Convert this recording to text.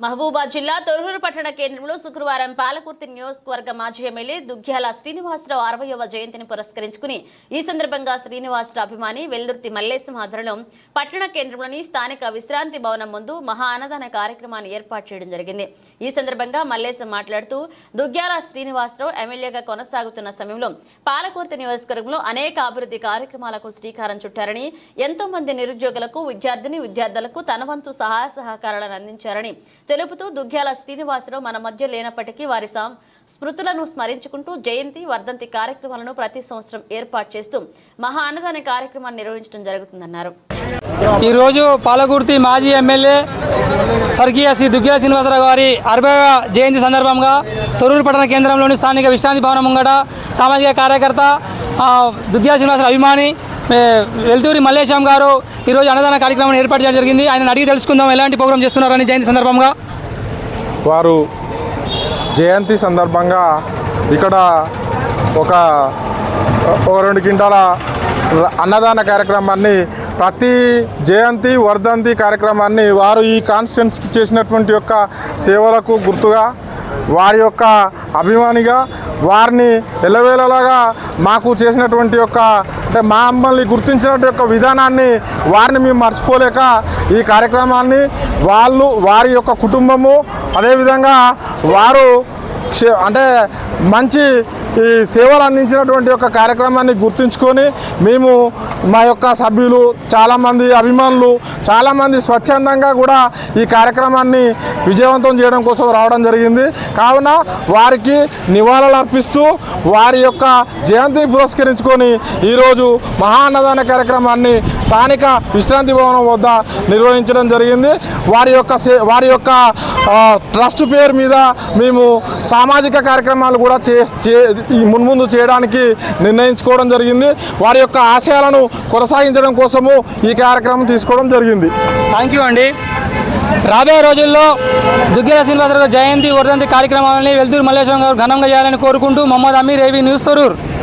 మహబూబాద్ జిల్లా తొర్రూరు పట్టణ కేంద్రంలో శుక్రవారం పాలకుర్తి నియోజకవర్గ మాజీ ఎమ్మెల్యే దుగ్గ్యాల శ్రీనివాసరావు అరవయవ జయంతిని పురస్కరించుకుని ఈ సందర్భంగా శ్రీనివాసరావు అభిమాని వెల్దుర్తి మల్లేశం ఆధ్వర్యంలో పట్టణ కేంద్రంలోని స్థానిక విశ్రాంతి భవనం ముందు మహా అన్నదాన కార్యక్రమాన్ని ఏర్పాటు చేయడం జరిగింది. ఈ సందర్భంగా మల్లేశం మాట్లాడుతూ దుగ్గ్యాల శ్రీనివాసరావు ఎమ్మెల్యేగా కొనసాగుతున్న సమయంలో పాలకుర్తి నియోజకవర్గంలో అనేక అభివృద్ధి కార్యక్రమాలకు శ్రీకారం చుట్టారని ఎంతో మంది నిరుద్యోగులకు విద్యార్థిని విద్యార్థులకు తన వంతు సహాయ సహకారాలను అందించారని తెలుపుతూ దుగ్గ్యాల శ్రీనివాసరావు మన మధ్య లేనప్పటికీ వారి సం- స్మృతులను స్మరించుకుంటూ జయంతి వర్ధంతి కార్యక్రమాలను ప్రతి సంవత్సరం ఏర్పాటు చేస్తూ మహా అన్నదాన కార్యక్రమాన్ని నిర్వహించడం జరుగుతుందన్నారు. ఈరోజు పాలకుర్తి మాజీ ఎమ్మెల్యే స్వర్గీయ శ్రీ దుగ్గిల శ్రీనివాసరావు గారి అరవై జయంతి సందర్భంగా తొరూరు పట్టణ కేంద్రంలోని స్థానిక విశ్రాంతి భవనం ముంగట సామాజిక కార్యకర్త ఆ, శ్రీనివాసరావు అభిమాని వెల్తూరి మల్లేశం గారు ఈరోజు అన్నదాన కార్యక్రమాన్ని ఏర్పాటు చేయడం జరిగింది. ఆయన అడిగి తెలుసుకుందాం ఎలాంటి ప్రోగ్రామ్ చేస్తున్నారని జయంతి సందర్భంగా? వారు జయంతి సందర్భంగా ఇక్కడ ఒక ఒక రెండు క్వింటాల అన్నదాన కార్యక్రమాన్ని ప్రతి జయంతి వర్ధంతి కార్యక్రమాన్ని వారు ఈ కాన్స్టిట్యున్స్కి చేసినటువంటి యొక్క సేవలకు గుర్తుగా వారి యొక్క అభిమానిగా వారిని ఎలవేలలాగా మాకు చేసినటువంటి యొక్క అంటే మా మమ్మల్ని గుర్తించినటువంటి యొక్క విధానాన్ని వారిని మేము మర్చిపోలేక ఈ కార్యక్రమాన్ని వాళ్ళు వారి యొక్క కుటుంబము అదేవిధంగా వారు అంటే మంచి ఈ సేవలు అందించినటువంటి యొక్క కార్యక్రమాన్ని గుర్తుంచుకొని మేము మా యొక్క సభ్యులు చాలామంది అభిమానులు చాలామంది స్వచ్ఛందంగా కూడా ఈ కార్యక్రమాన్ని విజయవంతం చేయడం కోసం రావడం జరిగింది. కావున వారికి నివాళులు అర్పిస్తూ వారి యొక్క జయంతి పురస్కరించుకొని ఈరోజు మహా అన్నదాన కార్యక్రమాన్ని స్థానిక విశ్రాంతి భవనం వద్ద నిర్వహించడం జరిగింది. వారి యొక్క సే- వారి యొక్క ట్రస్ట్ పేరు మీద మేము సామాజిక కార్యక్రమాలు కూడా చే చే- మున్ముందు చేయడానికి నిర్ణయించుకోవడం జరిగింది. వారి యొక్క ఆశయాలను కొనసాగించడం కోసము ఈ కార్యక్రమం తీసుకోవడం జరిగింది. థ్యాంక్ యూ అండి. రాబోయే రోజుల్లో దుగ్గిల శ్రీనివాసరావు జయంతి వర్ధంతి కార్యక్రమాలని వెల్దూరు మల్లేశ్వరం గారు ఘనంగా చేయాలని కోరుకుంటూ మొహమ్మద్ అమీర్ ఏవి న్యూస్ తొరూరు.